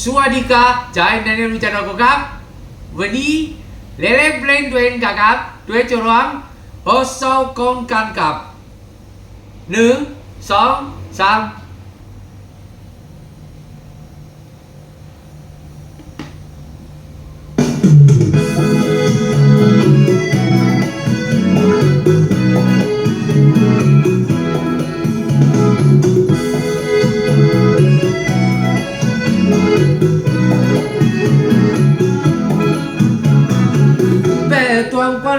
สวัสดีครับจายนันเนรู้จักเราครับ วันนี้เล่เล่เพลงด้วยกันครับด้วยจุดร้องโอโซกงกันกับหนึ่งสองสาม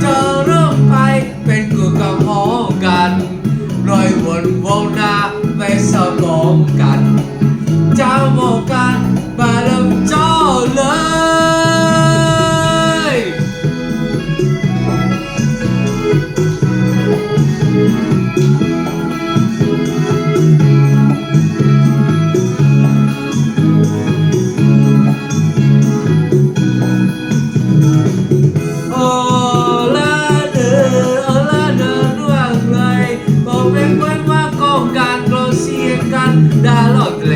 เจอเริ่มไปเป็นกูกับมอกันลอยวนวงหน้าไปสมองกัน เจ้ามองกันบาลมจ ดาลอดเล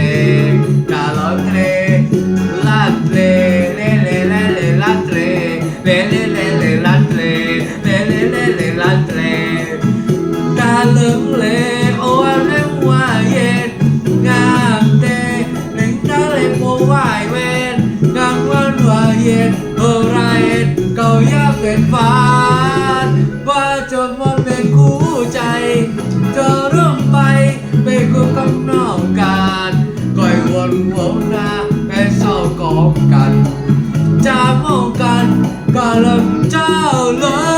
ดาลอดเลลาดเลเลเลเลเลลาดเลเลเลเลเลลาดเลเลเลเลเลลาดเลตาเหลืองเลโออันเล่ว่าเย็นงามเตหนึ่งตาเลยโมวายเวนงามวันว่าเย็นเออไรเก่ายากเป็นฟ้าว่าจนมันเป็นคู่ใจเจอเรื่องไปไปคู่กับน้องกันก่อย วนวนหน้าไปเศร้ากองกันจะมองกันก็ลำเจ้าเลย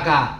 neraka